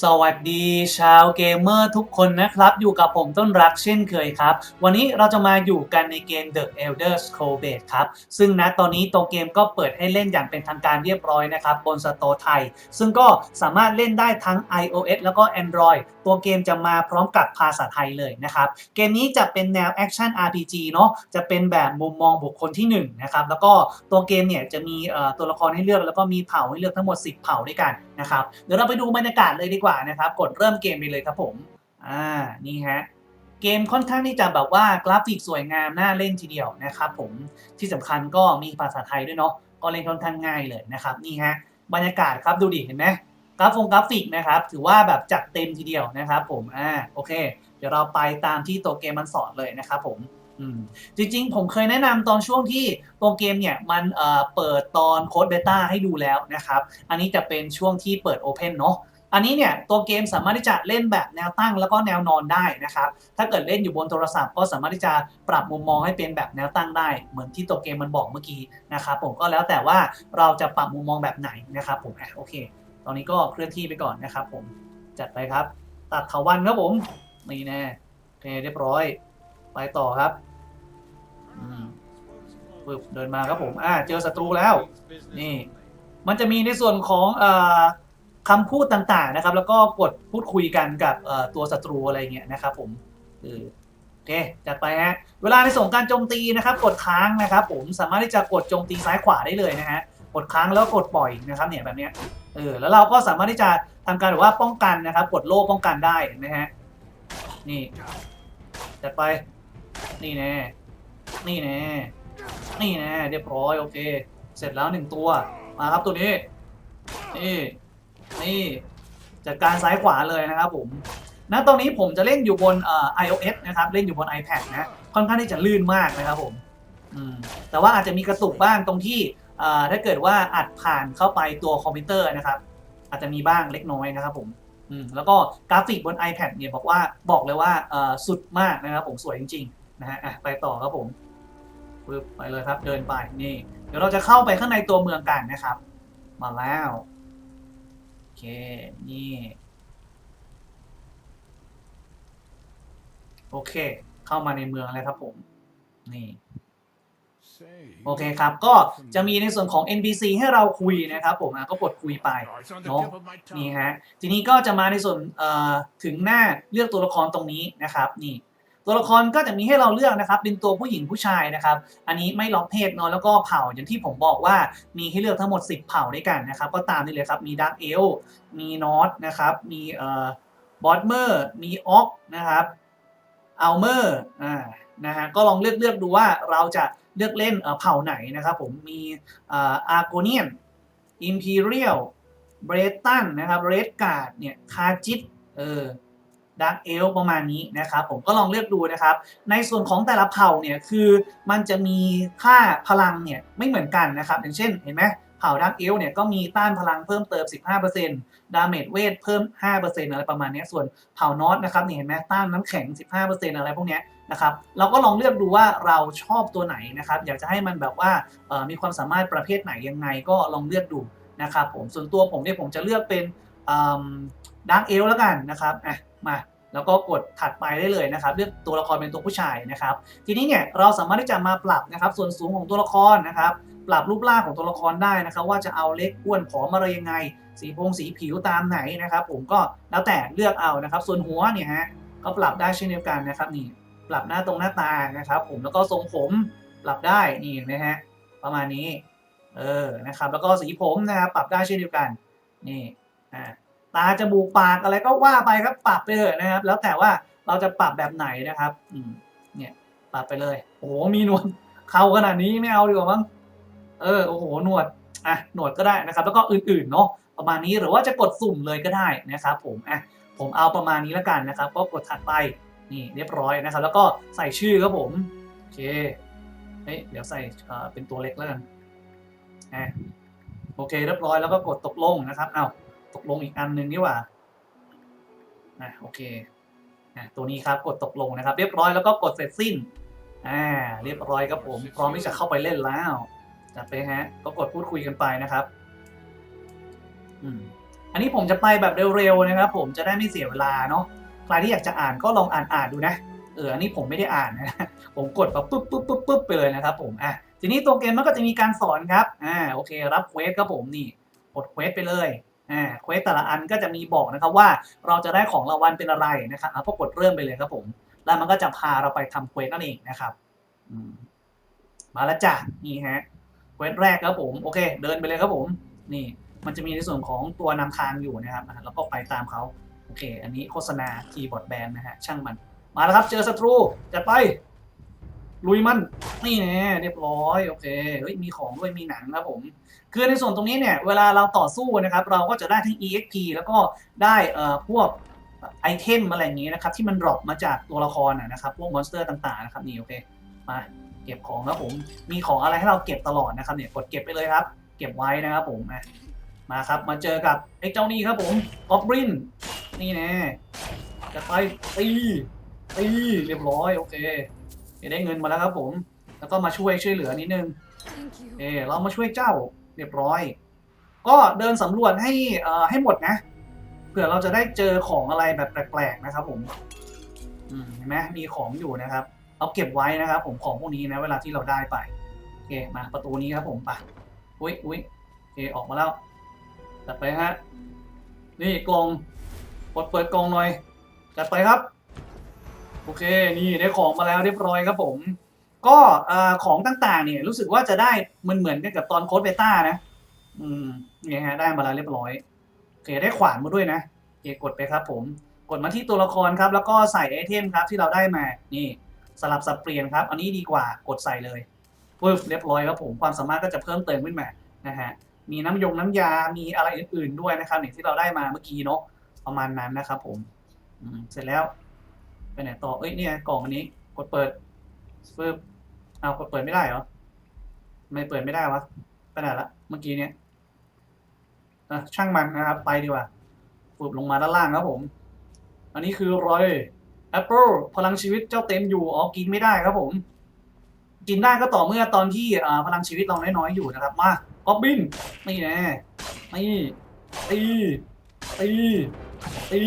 สวัสดีชาวเกมเมอร์ทุกคนนะครับ อยู่กับผมต้นรักเช่นเคยครับ วันนี้เราจะมาอยู่กันในเกม The Elder Scrolls ครับ ซึ่งณตอนนี้ตัวเกมก็เปิดให้เล่นอย่างเป็นทางการเรียบร้อยนะครับ บนสโตร์ไทย ซึ่งก็สามารถเล่นได้ทั้ง iOS แล้วก็ Android ตัวเกมจะมาพร้อมกับภาษาไทยเลยนะครับ เกมนี้จะเป็นแนว Action RPG เนาะจะเป็นแบบมุมมองบุคคลที่1นนะครับแล้วก็ตัวเกมเนี่ยจะมีตัวละครให้เลือกแล้วก็มีเผ่าให้เลือกทั้งหมด 10 เผ่าด้วยกันนะครับเดี๋ยวเราไปดูบรรยากาศเลยดีกว่านะครับ กดเริ่มเกมไปเลยครับผม อ่า นี่ฮะ เกมค่อนข้างที่จะแบบว่ากราฟิกสวยงามน่าเล่นทีเดียวนะครับผม ที่สำคัญก็มีภาษาไทยด้วยเนาะ ก็เล่นค่อนข้างง่ายเลยนะครับ นี่ฮะ บรรยากาศครับดูดิเห็นไหมกราฟงกราฟิกนะครับ ถือว่าแบบจัดเต็มทีเดียวนะครับผม อ่า โอเค เดี๋ยวเราไปตามที่ตัวเกมมันสอนเลยนะครับผมจริงๆ ผมเคยแนะนำตอนช่วงที่ตัวเกมเนี่ยมันเเปิดตอนโค้ดเบต้าให้ดูแล้วนะครับ อันนี้จะเป็นช่วงที่เปิด Open เนาะ อันนี้เนี่ยตัวเกมสามารถที่จะเล่นแบบแนวตั้งแล้วก็แนวนอนได้นะครับ ถ้าเกิดเล่นอยู่บนโทรศัพท์ก็สามารถที่จะปรับมุมมองให้เป็นแบบแนวตั้งได้ เหมือนที่ตัวเกมมันบอกเมื่อกี้นะครับผมก็แล้วแต่ว่าเราจะปรับมุมมองแบบไหนนะครับผมโอเค ตอนนี้ก็เคลื่อนที่ไปก่อนนะครับ ผมจัดไปครับ ตัดเถาวันครับผมนี่แน่โอเคเรียบร้อย ไปต่อครับอืมปึ๊บเดินมาครับผมอ่าเจอศัตรูแล้ว นี่ มันจะมีในส่วนของเอ่อ คำพูดต่างๆนะครับ แล้วก็กดพูดคุยกันกับตัวศัตรูอะไรเงี้ยนะครับผมเออโอเคจัดไปฮะเวลาในส่งการโจมตีนะครับ กดค้างนะครับ ผมสามารถที่จะกดโจมตีซ้ายขวาได้เลยนะฮะกดค้างแล้วกดปล่อยนะครับ เนี่ยแบบเนี้ยเออแล้วเราก็สามารถที่จะทำการแบบว่าป้องกันนะครับ กดโล่ป้องกันได้เห็นไหมฮะนี่จัดไป นี่แน่นี่แน่นี่แน่เรียบร้อยโอเค เสร็จแล้วหนึ่งตัวมาครับตัวนี้นี่ นี่จัดการซ้ายขวาเลยนะครับผมณตรงนี้ผมจะเล่นอยู่บนเอ่อ iOS นะครับ เล่นอยู่บน iPad นะ ค่อนข้างที่จะลื่นมากนะครับผมอืมแต่ว่าอาจจะมีกระตุกบ้างตรงที่เอ่อถ้าเกิดว่าอัดผ่านเข้าไปตัวคอมพิวเตอร์นะครับ อาจจะมีบ้างเล็กน้อยนะครับผมอืมแล้วก็กราฟิกบน iPad เนี่ยบอกว่าบอกเลยว่าเอ่อสุดมากนะครับผมสวยจริงๆนะฮะอะไปต่อครับผมปึ๊บไปเลยครับเดินไปนี่ เดี๋ยวเราจะเข้าไปข้างในตัวเมืองกันนะครับ มาแล้ว เคนี่ โอเค เข้ามาในเมืองแล้วครับผม นี่โอเคครับ ก็จะมีในส่วนของ NPC ให้เราคุยนะครับผมอะก็กดคุยไปเนาะนี่ฮะ ทีนี้ก็จะมาในส่วนเอ่อถึงหน้าเลือกตัวละครตรงนี้นะครับ นี่ ตัวละครก็จะมีให้เราเลือกนะครับ เป็นตัวผู้หญิงผู้ชายนะครับ อันนี้ไม่ล็อกเพศเนาะแล้วก็เผ่าอย่างที่ผมบอกว่ามีให้เลือกทั้งหมด 10 เผ่าด้วยกันนะครับ ก็ตามนี้เลยครับ มีดักเอลมีนอตนะครับ มีเอ่อบอสเมอร์มีออกนะครับอัลเมอร์อ่านะฮะก็ลองเลือกเลือกดูว่าเราจะเลือกเล่นเอ่อเผ่าไหนนะครับ ผมมีเอ่ออาร์โกเนียนอิมพีเรียลเบรตันนะครับเรดการ์ดเนี่ยคาจิตเออ ดักเอลประมาณนี้นะครับผมก็ลองเลือกดูนะครับ ในส่วนของแต่ละเผ่าเนี่ยคือมันจะมีค่าพลังเนี่ยไม่เหมือนกันนะครับ อย่างเช่นเห็นไหมเผ่าดักเอลเนี่ยก็มีต้านพลังเพิ่มเติม 15%ดาเมจเวทเพิ่ม 5%อะไรประมาณนี้ส่วนเผ่านอตนะครับเนี่ยเห็นไหมต้านน้ำแข็ง 15%อะไรพวกนี้นะครับเราก็ลองเลือกดูว่าเราชอบตัวไหนนะครับอยากจะให้มันแบบว่ามีความสามารถประเภทไหนยังไงก็ลองเลือกดูนะครับผมส่วนตัวผมเนี่ยผมจะเลือกเป็น ดักเอลแล้วกันนะครับอะมาแล้วก็กดถัดไปได้เลยนะครับเลือกตัวละครเป็นตัวผู้ชายนะครับ ทีนี้เนี่ยเราสามารถที่จะมาปรับนะครับ ส่วนสูงของตัวละครนะครับ ปรับรูปร่างของตัวละครได้นะครับ ว่าจะเอาเล็กอ้วนผอมอะไรยังไง สีพงสีผิวตามไหนนะครับ ผมก็แล้วแต่เลือกเอานะครับ ส่วนหัวเนี่ยฮะก็ปรับได้เช่นเดียวกันนะครับนี่ปรับหน้าตรงหน้าตานะครับ ผมแล้วก็ทรงผมปรับได้นี่นะฮะประมาณนี้เออนะครับ แล้วก็สีผมนะครับปรับได้เช่นเดียวกันนี่ ตาจมูกปากอะไรก็ว่าไปครับปรับไปเถอะนะครับ แล้วแต่ว่าเราจะปรับแบบไหนนะครับอืเนี่ยปรับไปเลย โอ้โหมีหนวดเขาขนาดนี้ไม่เอาดีกว่ามั้งเออโอ้โหหนวดอะหนวดก็ได้นะครับ แล้วก็อื่นๆเนาะประมาณนี้หรือว่าจะกดสุ่มเลยก็ได้นะครับ ผมอะผมเอาประมาณนี้แล้วกันนะครับ ก็กดถัดไปนี่เรียบร้อยนะครับ แล้วก็ใส่ชื่อครับผมโอเคเฮ้ยเดี๋ยวใส่เอ่อเป็นตัวเล็กแล้วกันอะโอเคเรียบร้อยแล้วก็กดตกลงนะครับเอา ตกลงอีกอันหนึ่งนี่หว่าอะโอเคอะตัวนี้ครับกดตกลงนะครับ เรียบร้อยแล้วก็กดเสร็จสิ้นอ่าเรียบร้อยครับผมพร้อมที่จะเข้าไปเล่นแล้วจัดไปฮะ ก็กดพูดคุยกันไปนะครับ อืมอันนี้ผมจะไปแบบเร็วๆนะครับ ผมจะได้ไม่เสียเวลาเนาะใครที่อยากจะอ่านก็ลองอ่านอ่านดูนะเอออันนี้ผมไม่ได้อ่านนะผมกดแบบปุ๊บปุ๊บปุ๊บปุ๊บไปเลยนะครับ ผมอะทีนี้ตัวเกมมันก็จะมีการสอนครับอ่าโอเค รับเควสครับผมนี่กดเควสไปเลย อ่าเควสแต่ละอันก็จะมีบอกนะครับว่าเราจะได้ของรางวัลเป็นอะไรนะครับอะก็กดเริ่มไปเลยครับผม แล้วมันก็จะพาเราไปทำเควสนั่นเองนะครับมาแล้วจ้ะนี่ฮะเควสแรกครับผมโอเค เดินไปเลยครับผม นี่ มันจะมีในส่วนของตัวนำทางอยู่นะครับแล้วก็ไปตามเขาโอเค อันนี้โฆษณาคีย์บอร์ดแบนนะฮะช่างมัน มาแล้วครับ เจอศัตรูจัดไป ลุยมัน นี่แน่เรียบร้อย โอเคเฮ้ยมีของด้วยมีหนังนะครับผม คือในส่วนตรงนี้เนี่ยเวลาเราต่อสู้นะครับเราก็จะได้ทั้ง EXP แล้วก็ได้เอ่อพวกไอเทมอะไรอย่างนี้นะครับที่มันดรอปมาจากตัวละครนะนะครับพวกมอนสเตอร์ต่างๆนะครับนี่โอเคมาเก็บของครับผมมีของอะไรให้เราเก็บตลอดนะครับเนี่ยกดเก็บไปเลยครับ เก็บไว้นะครับผมอะมาครับมาเจอกับไอ้เจ้านี่ครับผมกอบรินนี่แน่จะไปตีตีเรียบร้อยโอเคได้เงินมาแล้วครับผม แล้วก็มาช่วยช่วยเหลือนิดนึง Thank you. เออเรามาช่วยเจ้า เรียบร้อย ก็เดินสำรวจให้ให้หมดนะ เผื่อเราจะได้เจอของอะไรแบบแปลกๆนะครับผมอืมเห็นไหมมีของอยู่นะครับเอาเก็บไว้นะครับ ผมของพวกนี้นะ เวลาที่เราได้ไปโอเคมาประตูนี้ครับ ผมไปอุ้ยอุ้ยโอเคออกมาแล้วจัดไปฮะนี่กล่องกดเปิดกล่องหน่อยจัดไปครับ โอเค นี่ได้ของมาแล้วเรียบร้อยครับผม ก็ของต่างๆ เนี่ย รู้สึกว่าจะได้มันเหมือนกันกับตอนโค้ดเบต้านะ อืมเนี่ยฮะได้มาแล้วเรียบร้อยโอเคได้ขวานมาด้วยนะโอเคกดไปครับ ผม กดมาที่ตัวละครครับ แล้วก็ใส่ไอเทมครับที่เราได้มา นี่ สลับสับเปลี่ยนครับ อันนี้ดีกว่ากดใส่เลยปึ๊บเรียบร้อยครับผมความสามารถก็จะเพิ่มเติมขึ้นมานะฮะมีน้ำยงน้ำยา มีอะไรอื่น ๆ ด้วยนะครับอย่างที่เราได้มาเมื่อกี้เนาะประมาณนั้นนะครับผมอืมเสร็จแล้วไปไหนต่อเอ้ยเนี่ยกล่องอันนี้กดเปิด ปึ๊บเอาเปิดไม่ได้เหรอ ไม่เปิดไม่ได้วะไปไหนละ เมื่อกี้เนี่ยอะช่างมันนะครับ ไปดีกว่าฝึบลงมาด้านล่างครับผม อันนี้คือรอยแอปเปิลพลังชีวิตเจ้าเต็มอยู่อ๋อกินไม่ได้ครับผม กินได้ก็ต่อเมื่อตอนที่พลังชีวิตเราน้อยๆอยู่นะครับมาก๊อบบินนี่แน่นี่ตีตีตี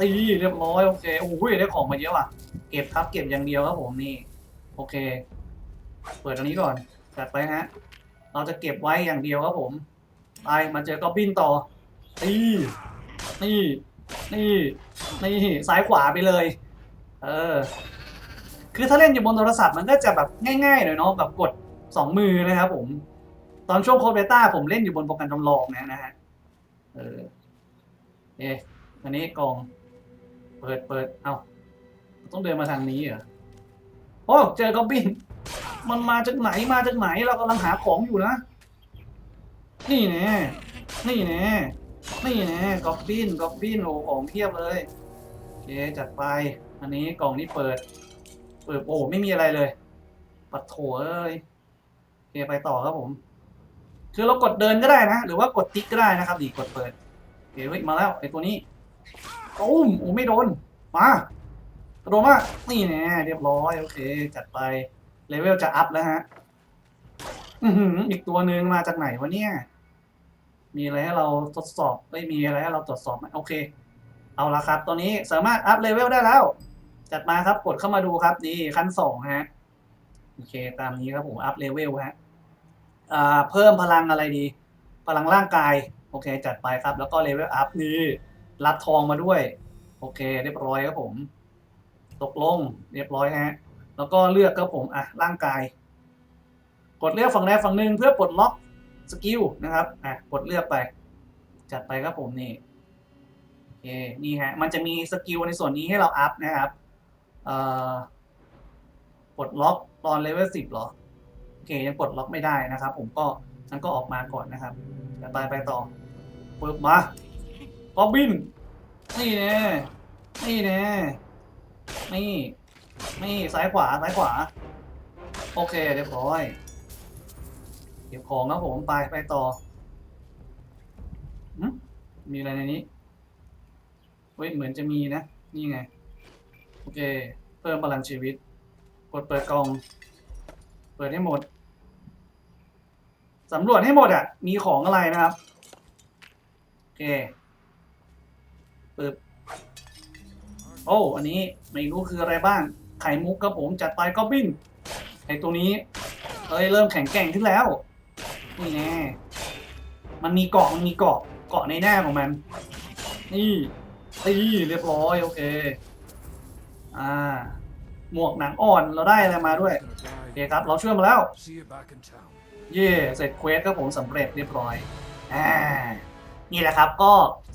ตีเรียบร้อยโอเคโอ้โหได้ของมาเยอะว่ะ เก็บครับเก็บอย่างเดียวครับผมนี่ โอเค เปิดอันนี้ก่อนจัดไปฮะ เราจะเก็บไว้อย่างเดียวครับผมไปมาเจอกอบบินต่อนี่นี่นี่นี่ซ้ายขวาไปเลย เออ คือถ้าเล่นอยู่บนโทรศัพท์มันก็จะแบบง่ายๆหน่อยเนาะแบบกดสองมือนะครับผม ตอนช่วงโคเบต้าผมเล่นอยู่บนโปรแกรมจำลองนะนะฮะเออเอ๊ะอันนี้กล่อง เปิดเปิดเอาต้องเดินมาทางนี้เหรอโอ้เจอกอบบินมันมาจากไหนมาจากไหนเรากำลังหาของอยู่นะ นี่แน่นี่แน่นี่แน่กอบบินกอบบินโอ้ของเพียบเลยโอเคจัดไป อันนี้กล่องนี้เปิด เปิดโอ้ไม่มีอะไรเลย ปัดโถเอ้ยโอเคไปต่อครับผม คือเรากดเดินก็ได้นะ หรือว่ากดติ๊กก็ได้นะครับดีกดเปิดโอเคเฮ้ยมาแล้วไอ้ตัวนี้ ตุ้มโอ้ไม่โดน มาโดนมานี่แน่เรียบร้อยโอเค จัดไป เลเวลจะอัพแล้วฮะ อืออีกตัวหนึ่งมาจากไหนวะเนี่ย มีอะไรให้เราทดสอบไม่มีอะไรให้เราตรวจสอบไหมโอเค เอาละครับ ตัวนี้สามารถอัพเลเวลได้แล้ว จัดมาครับกดเข้ามาดูครับนี่ขั้นสองฮะโอเค ตามนี้ครับผมอัพเลเวลฮะอ่าเพิ่มพลังอะไรดี พลังร่างกาย โอเค จัดไปครับ แล้วก็เลเวลอัพนี่ รับทองมาด้วย โอเค เรียบร้อยครับผม ตกลง เรียบร้อยฮะ แล้วก็เลือกครับผมอะร่างกาย กดเลือกฝั่งใดฝั่งหนึ่งเพื่อปลดล็อกสกิลนะครับอะกดเลือกไป จัดไปครับผมนี่โอเคนี่ฮะ มันจะมีสกิลในส่วนนี้ให้เราอัพนะครับเอ่อปลดล็อกตอนเลเวลสิบหรอโอเคยังปลดล็อกไม่ได้นะครับ ผมก็ฉันก็ออกมาก่อนนะครับจะไปไปต่อปึ๊บมา ก็บิน นี่แน่นี่แน่นี่ นี่ซ้ายขวาซ้ายขวา โอเคเรียบร้อย เก็บของครับผมไปไปต่อมีอะไรในนี้ เฮ้ย เหมือนจะมีนะ นี่ไง โอเค เพิ่มพลังชีวิต กดเปิดกล่อง เปิดให้หมด สำรวจให้หมดอะ มีของอะไรนะครับ โอเค ปึ๊บโอ้อันนี้ไม่รู้คืออะไรบ้าง ไข่มุกครับผมจัดไปก็บินไอตัวนี้เอ้ยเริ่มแข็งแกร่งขึ้นแล้วนี่แน่มันมีเกาะมันมีเกาะเกาะในหน้าของมัน นี่นี่เรียบร้อยโอเค อ่า หมวกหนังอ่อนเราได้อะไรมาด้วยโอเคครับ เราช่วยมาแล้ว เย่เสร็จเควสครับผมสำเร็จเรียบร้อยอ่านี่แหละครับก็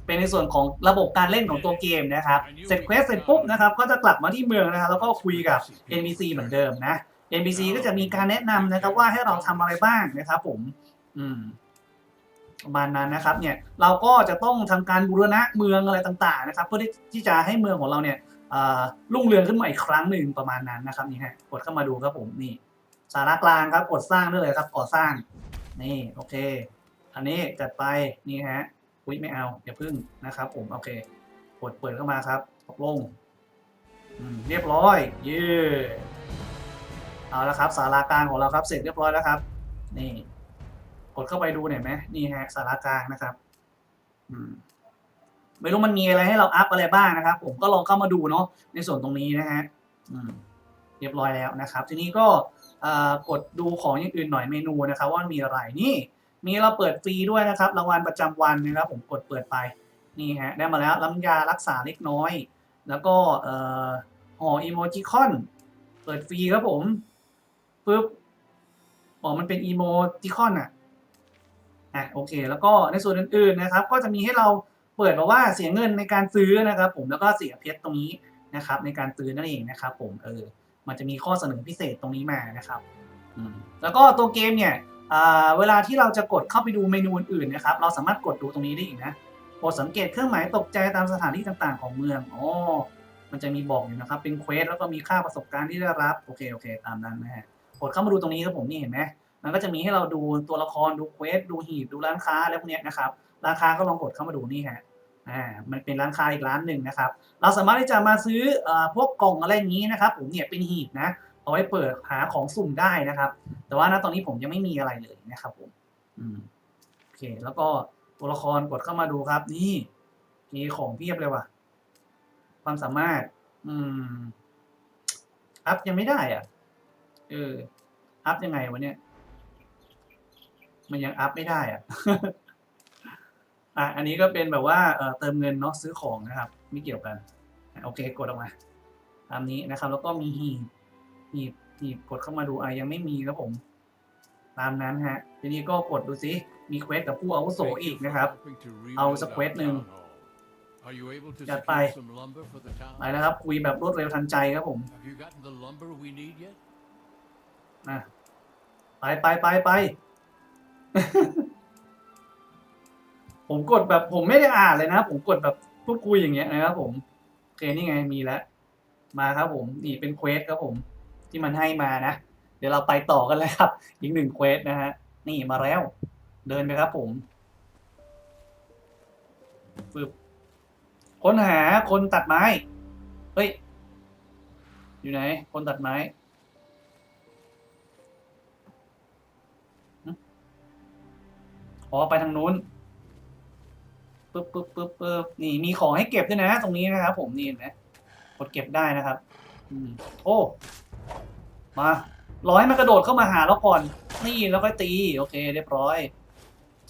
เป็นในส่วนของระบบการเล่นของตัวเกมนะครับเสร็จเควสเสร็จปุ๊บนะครับก็จะกลับมาที่เมืองนะครับแล้วก็คุยกับ NPC เหมือนเดิมนะ NPC ก็จะมีการแนะนำนะครับว่าให้เราทำอะไรบ้างนะครับผมอืมประมาณนั้นนะครับเนี่ยเราก็จะต้องทำการบูรณะเมืองอะไรต่างๆนะครับ เพื่อที่จะให้เมืองของเราเนี่ยรุ่งเรืองขึ้นมาอีกครั้งหนึ่งประมาณนั้นนะครับนี่ฮะกดเข้ามาดูครับผมนี่ สาระกลางครับกดสร้างได้เลยครับก่อสร้างนี่โอเค อันนี้จัดไปนี่ฮะ อุ้ยไม่เอาอย่าพึ่งนะครับ ผมโอเคกดเปิดเข้ามาครับตกลงเรียบร้อยเย่เอาละครับสารากลางของเราครับเสร็จเรียบร้อยแล้วครับ นี่กดเข้าไปดูหน่อยไหมนี่ฮะสารากลางนะครับ อืมไม่รู้มันมีอะไรให้เราอัพอะไรบ้างนะครับ ผมก็ลองเข้ามาดูเนาะในส่วนตรงนี้นะฮะเรียบร้อยแล้วนะครับ ทีนี้ก็กดดูของอย่างอื่นหน่อยเมนูนะครับ ว่ามีอะไรนี่ มีเราเปิดฟรีด้วยนะครับรางวัลประจำวันนะครับผมกดเปิดไปนี่ฮะได้มาแล้วน้ำยารักษาเล็กน้อย แล้วก็เอ่อห่ออีโมจิคอนเปิดฟรีครับผมปึ๊บอ๋อมันเป็นอีโมจิคอนอะอะโอเค แล้วก็ในส่วนอื่นๆนะครับ ก็จะมีให้เราเปิดมาว่าเสียเงินในการซื้อนะครับ ผมแล้วก็เสียเพชรตรงนี้นะครับ ในการซื้อนั่นเองนะครับ ผมเออมันจะมีข้อเสนอพิเศษตรงนี้มานะครับแล้วก็ตัวเกมเนี่ย เวลาที่เราจะกดเข้าไปดูเมนูอื่นๆนะครับ เราสามารถกดดูตรงนี้ได้อีกนะโปรดสังเกตเครื่องหมายตกใจตามสถานที่ต่างๆ ของเมืองอ๋อมันจะมีบอกอยู่นะครับ เป็นเควสแล้วก็มีค่าประสบการณ์ที่ได้รับ โอเค โอเค ตามนั้นนะฮะกดเข้ามาดูตรงนี้ครับผมนี่เห็นไหมมันก็จะมีให้เราดูตัวละคร ดูเควส ดูหีบ ดูร้านค้าอะไรพวกนี้นะครับ ร้านค้าก็ลองกดเข้ามาดูนี่ฮะ อ่า มันเป็นร้านค้าอีกร้านหนึ่งนะครับ เราสามารถที่จะมาซื้ออพวกกล่องอะไรอย่างนี้นะครับ ผมเนี่ยเป็นหีบนะ เอาไว้เปิดหาของสุ่มได้นะครับ แต่ว่าณตอนนี้ผมยังไม่มีอะไรเลยนะครับผมอืมโอเค แล้วก็ตัวละครกดเข้ามาดูครับ นี่มีของเพียบเลยว่ะ ความสามารถ อืม อัพยังไม่ได้อะ เออ อัพยังไงวะเนี่ย มันยังอัพไม่ได้อะ อะ อันนี้ก็เป็นแบบว่าเออเติมเงินเนาะซื้อของนะครับ ไม่เกี่ยวกันอะโอเค กดออกมา ตามนี้นะครับ แล้วก็มีหีบหีบ หีบกดเข้ามาดูอะยังไม่มีครับผม ตามนั้นฮะ ทีนี้ก็กดดูสิมีเควสกับผู้อาวุโสอีกนะครับ เอาสักเควสหนึ่งจัดไปไปนะครับ คุยแบบรวดเร็วทันใจครับผม Have you gotten the lumber we need yet? อะไปไปไปไปผมกดแบบผมไม่ได้อ่านเลยนะ ผมกดแบบพูดคุยอย่างเงี้ยนะครับผมโอเคนี่ไงมีแล้ว มาครับผม นี่เป็นเควสครับผม ที่มันให้มานะ เดี๋ยวเราไปต่อกันเลยครับ อีกหนึ่งเควสนะฮะ นี่มาแล้ว เดินไปครับผมฟึบค้นหาคนตัดไม้ เฮ้ย อยู่ไหน คนตัดไม้ อ๋อ ไปทางนู้นปึ๊บปึ๊บปึ๊บปึ๊บนี่มีของให้เก็บด้วยนะ ตรงนี้นะครับผมนี่เห็นไหมกดเก็บได้นะครับ อืม โอ้ มารอให้มันกระโดดเข้ามาหาเราก่อน นี่แล้วก็ตี โอเค เรียบร้อย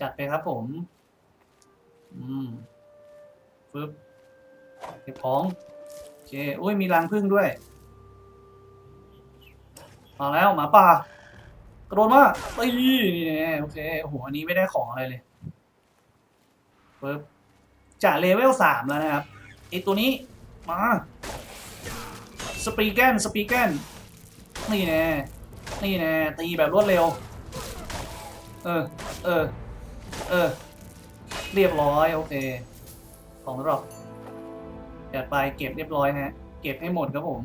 จัดไปครับผม อืมปึ๊บเก็บของโอเคโอ้ยมีรังผึ้งด้วย มาแล้วหมาป่ากระโดดมาตีนี่โอเคโอ้โหอันนี้ไม่ได้ของอะไรเลยปึ๊บจะเลเวลสามแล้วนะครับไอตัวนี้มาสปีแกนสปีแกน นี่แน่นี่แน่ตีแบบรวดเร็ว เออ เออ เออ เรียบร้อย โอเค ของรอบจัดไปเก็บเรียบร้อยฮะเก็บให้หมดครับผม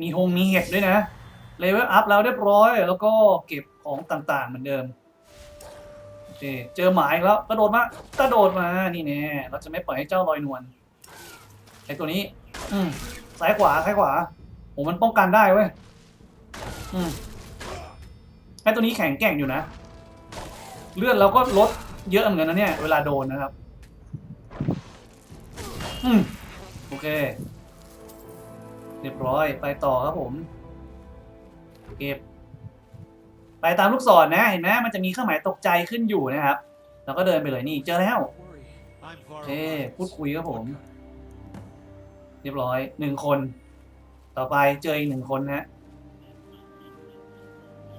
มีหงมีเห็ดด้วยนะ เลเวลอัพแล้วเรียบร้อย แล้วก็เก็บของต่างๆเหมือนเดิมโอเคเจอหมายแล้วกระโดดมากระโดดมา นี่แน่เราจะไม่ปล่อยให้เจ้าลอยนวลไอตัวนี้ อืมซ้ายขวาซ้ายขวา โอ้มันป้องกันได้เว้ย อืมไอตัวนี้แข็งแกร่งอยู่นะ เลือดเราก็ลดเยอะเหมือนกันนะเนี่ย เวลาโดนนะครับ อืมโอเค เรียบร้อย ไปต่อครับผม เก็บ ไปตามลูกศรนะเห็นไหมมันจะมีเครื่องหมายตกใจขึ้นอยู่นะครับ แล้วก็เดินไปเลยนี่เจอแล้ว โอเค พูดคุยครับผม เรียบร้อยหนึ่งคน ต่อไปเจออีกหนึ่งคนนะฮะ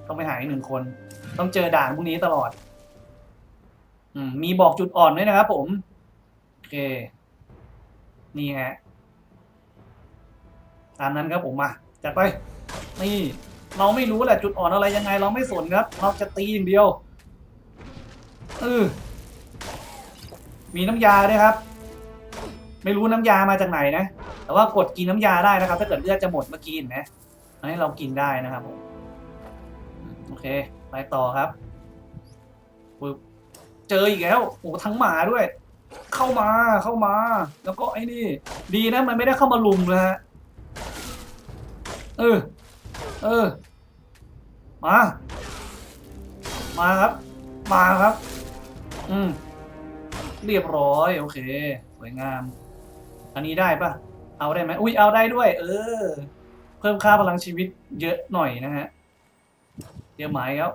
ต้องไปหาอีกหนึ่งคน ต้องเจอด่านพวกนี้ตลอด อืม มีบอกจุดอ่อนด้วยนะครับผม โอเค นี่ฮะ ตามนั้นครับผมมาจัดไป นี่ เราไม่รู้แหละจุดอ่อนอะไรยังไง เราไม่สนครับ เราจะตีอย่างเดียวเออมีน้ำยาด้วยครับ ไม่รู้น้ำยามาจากไหนนะ แต่ว่ากดกินน้ำยาได้นะครับ ถ้าเกิดเลือดจะหมดเมื่อกี้นไหมอันนี้เรากินได้นะครับผมโอเค ไปต่อครับปึ๊บเจออีกแล้วโอ้ทั้งหมาด้วย เข้ามาเข้ามา แล้วก็ไอ้นี่ ดีนะมันไม่ได้เข้ามาลุมนะฮะเออ เออ มา มาครับ มาครับ อืม เรียบร้อย โอเค สวยงาม อันนี้ได้ปะเอาได้ไหมอุ้ยเอาได้ด้วย เออ เพิ่มค่าพลังชีวิตเยอะหน่อยนะฮะเดี๋ยวหมายแล้ว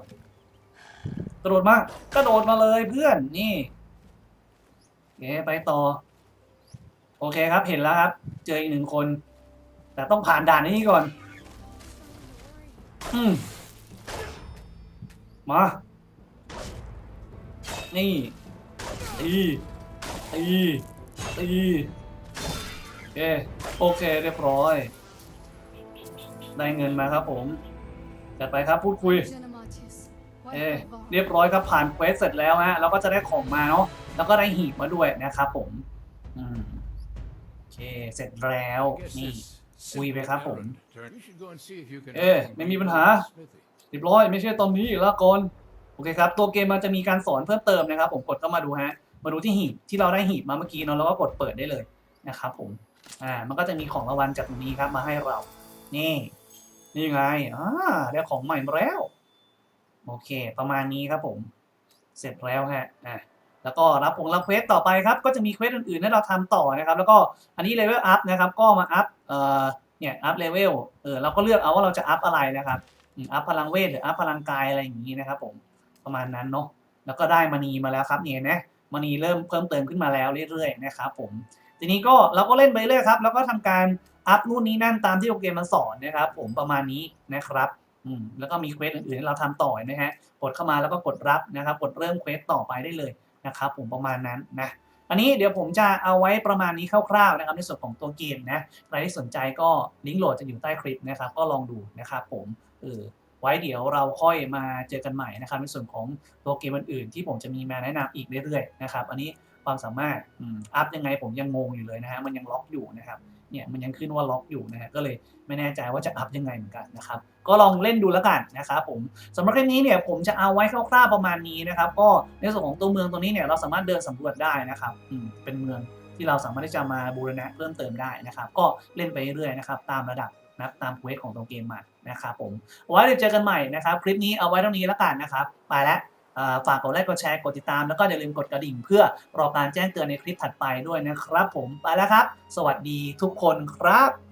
กระโดดมากกระโดดมาเลยเพื่อนนี่โอเคไปต่อ โอเคครับเห็นแล้วครับ เจออีกหนึ่งคน แต่ต้องผ่านด่านนี้ก่อน อืมมา นี่ตีตีตี เค โอเคเรียบร้อย ได้เงินมาครับผม จัดไปครับพูดคุย เอเรียบร้อยครับผ่านเควสเสร็จแล้วฮะเราก็จะได้ของมาเนาะแล้วก็ได้หีบมาด้วยนะครับผม อืมโอเคเสร็จแล้วนี่ this Ui, simple về khá ổn. errand turn- You should go and see if you can เอไม่มีปัญหาเรียบร้อยไม่ใช่ตอนนี้ละก่อนโอเคครับ ตัวเกมมันจะมีการสอนเพิ่มเติมนะครับ ผมกดเข้ามาดูฮะ มาดูที่หีบที่เราได้หีบมาเมื่อกี้เนาะแล้วก็กดเปิดได้เลยนะครับผม อ่า มันก็จะมีของรางวัลจากตรงนี้ครับมาให้เรา นี่ นี่ไง อ่า ได้ของใหม่มาแล้ว โอเค ประมาณนี้ครับผม เสร็จแล้วฮะ อะแล้วก็รับผงค์รับเควสต่อไปครับ ก็จะมีเควสอื่นๆให้เราทำต่อนะครับ แล้วก็อันนี้เลเวลอัพนะครับ ก็มาอัพ เอ่อ เนี่ยอัพเลเวล เออ เราก็เลือกเอาว่าเราจะอัพอะไรนะครับ อัพพลังเวทหรืออัพพลังกายอะไรอย่างนี้นะครับ ผม ประมาณนั้นเนาะ แล้วก็ได้มณีมาแล้วครับเนี่ยนไหมมณีเริ่มเพิ่มเติมขึ้นมาแล้วเรื่อยๆนะครับ ผม ทีนี้ก็เราก็เล่นไปเรื่อยครับ แล้วก็ทำการอัพนู่นนี่นั่นตามที่โปรเกมมันสอนนะครับ ผมประมาณนี้นะครับอืมแล้วก็มีเควสอื่นๆให้เราทำต่อนะฮะกดเข้ามาแล้วก็กดรับนะครับ กดเริ่มเควสต่อไปได้เลยนะครับ ผมประมาณนั้นนะอันนี้เดี๋ยวผมจะเอาไว้ประมาณนี้คร่าวๆนะครับ ในส่วนของตัวเกมนะใครที่สนใจก็ลิงก์โหลดจะอยู่ใต้คลิปนะครับ ก็ลองดูนะครับผมเออไว้เดี๋ยวเราค่อยมาเจอกันใหม่นะครับ ในส่วนของตัวเกมอื่นๆที่ผมจะมีมาแนะนำอีกเรื่อยๆนะครับ อันนี้ ความสามารถอืมอัพยังไงผมยังงงอยู่เลยนะฮะมันยังล็อกอยู่นะครับเนี่ยมันยังขึ้นว่าล็อกอยู่นะฮะก็เลยไม่แน่ใจว่าจะอัพยังไงเหมือนกันนะครับก็ลองเล่นดูแล้วกันนะครับผมสำหรับคลิปนี้เนี่ยผมจะเอาไว้คร่าวๆประมาณนี้นะครับ ก็ในส่วนของตัวเมืองตรงนี้เนี่ยเราสามารถเดินสำรวจได้นะครับอืมเป็นเมืองที่เราสามารถที่จะมาบูรณะเพิ่มเติมได้นะครับ ก็เล่นไปเรื่อยๆนะครับตามระดับนะตามเควสของตัวเกมมานะครับผมเอาไว้เดี๋ยวเจอกันใหม่นะครับ คลิปนี้เอาไว้เท่านี้แล้วกันนะครับไปแล้วอ่า ฝากกดไลค์กดแชร์กดติดตามแล้วก็อย่าลืมกดกระดิ่ง เพื่อรอการแจ้งเตือนในคลิปถัดไปด้วยนะครับ ผมไปแล้วครับ สวัสดีทุกคนครับ